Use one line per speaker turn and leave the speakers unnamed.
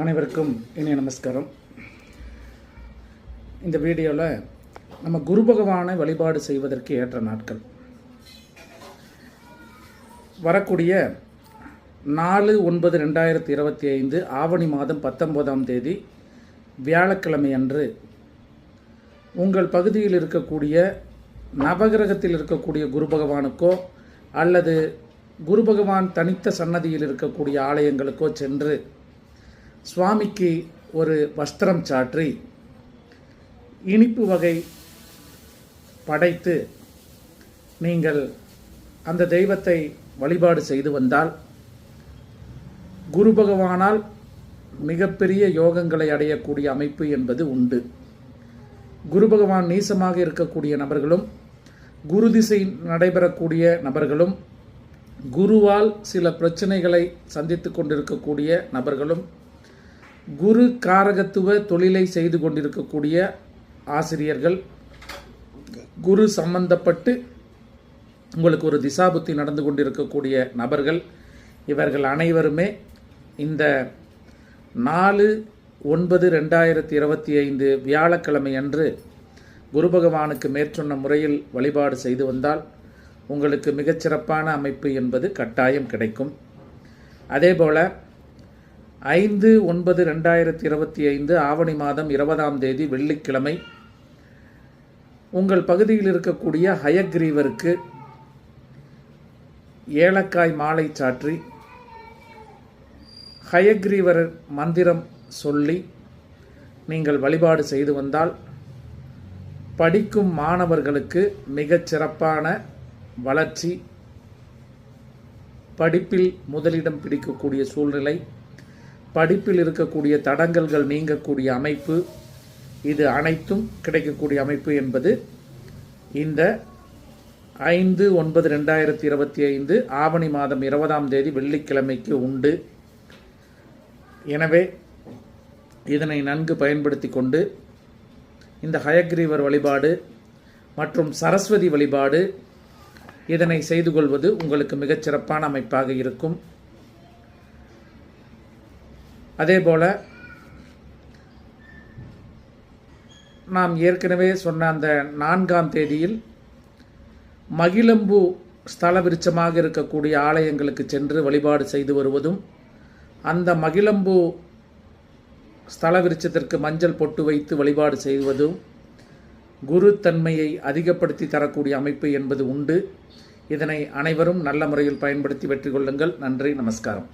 அனைவருக்கும் இனிய நமஸ்காரம். இந்த வீடியோவில் நம்ம குரு பகவானை வழிபாடு செய்வதற்கு ஏற்ற நாட்கள். வரக்கூடிய நாலு ஒன்பது ரெண்டாயிரத்தி இருபத்தி ஐந்து ஆவணி மாதம் பத்தொன்பதாம் தேதி வியாழக்கிழமை அன்று உங்கள் பகுதியில் இருக்கக்கூடிய நவகிரகத்தில் இருக்கக்கூடிய குரு பகவானுக்கோ அல்லது குரு பகவான் தனித்த சன்னதியில் இருக்கக்கூடிய ஆலயங்களுக்கோ சென்று சுவாமிக்கு ஒரு வஸ்திரம் சாற்றி இனிப்பு வகை படைத்து நீங்கள் அந்த தெய்வத்தை வழிபாடு செய்து வந்தால் குரு பகவானால் மிகப்பெரிய யோகங்களை அடையக்கூடிய அமைப்பு என்பது உண்டு. குரு பகவான் நீசமாக இருக்கக்கூடிய நபர்களும் குரு திசை நடைபெறக்கூடிய நபர்களும் குருவால் சில பிரச்சனைகளை சந்தித்து கொண்டிருக்கக்கூடிய நபர்களும் குரு காரகத்துவ தொழிலை செய்து கொண்டிருக்கக்கூடிய ஆசிரியர்கள் குரு சம்பந்தப்பட்டு உங்களுக்கு ஒரு திசாபுத்தி நடந்து கொண்டிருக்கக்கூடிய நபர்கள் இவர்கள் அனைவருமே இந்த நாலு ஒன்பது ரெண்டாயிரத்தி இருபத்தி ஐந்து வியாழக்கிழமை அன்று குரு பகவானுக்கு மேற்சொன்ன முறையில் வழிபாடு செய்து வந்தால் உங்களுக்கு மிகச்சிறப்பான அமைப்பு என்பது கட்டாயம் கிடைக்கும். அதேபோல் ஐந்து ஒன்பது ரெண்டாயிரத்தி இருபத்தி ஐந்து ஆவணி மாதம் இருபதாம் தேதி வெள்ளிக்கிழமை உங்கள் பகுதியில் இருக்கக்கூடிய ஹயக்ரீவருக்கு ஏலக்காய் மாலை சாற்றி ஹயக்ரீவர் மந்திரம் சொல்லி நீங்கள் வழிபாடு செய்து வந்தால் படிக்கும் மாணவர்களுக்கு மிகச் சிறப்பான வளர்ச்சி படிப்பில் முதலிடம் பிடிக்கக்கூடிய சூழ்நிலை படிப்பில் இருக்கக்கூடிய தடங்கல்கள் நீங்கக்கூடிய அமைப்பு. இது அனைத்தும் கிடைக்கக்கூடிய அமைப்பு என்பது இந்த ஐந்து ஒன்பது ரெண்டாயிரத்தி இருபத்தி ஐந்து ஆவணி மாதம் இருபதாம் தேதி வெள்ளிக்கிழமைக்கு உண்டு. எனவே இதனை நன்கு பயன்படுத்தி கொண்டு இந்த ஹயக்ரீவர் வழிபாடு மற்றும் சரஸ்வதி வழிபாடு இதனை செய்து கொள்வது உங்களுக்கு மிகச்சிறப்பான அமைப்பாக இருக்கும். அதே போல் நாம் ஏற்கனவே சொன்ன அந்த நான்காம் தேதியில் மகிழம்பு ஸ்தல விருட்சமாக இருக்கக்கூடிய ஆலயங்களுக்கு சென்று வழிபாடு செய்து வருவதும் அந்த மகிழம்பு ஸ்தல விருட்சத்திற்கு மஞ்சள் பொட்டு வைத்து வழிபாடு செய்வதும் குரு தன்மையை அதிகப்படுத்தி தரக்கூடிய அமைப்பு என்பது உண்டு. இதனை அனைவரும் நல்ல முறையில் பயன்படுத்தி வெற்றி கொள்ளுங்கள் நன்றி நமஸ்காரம்.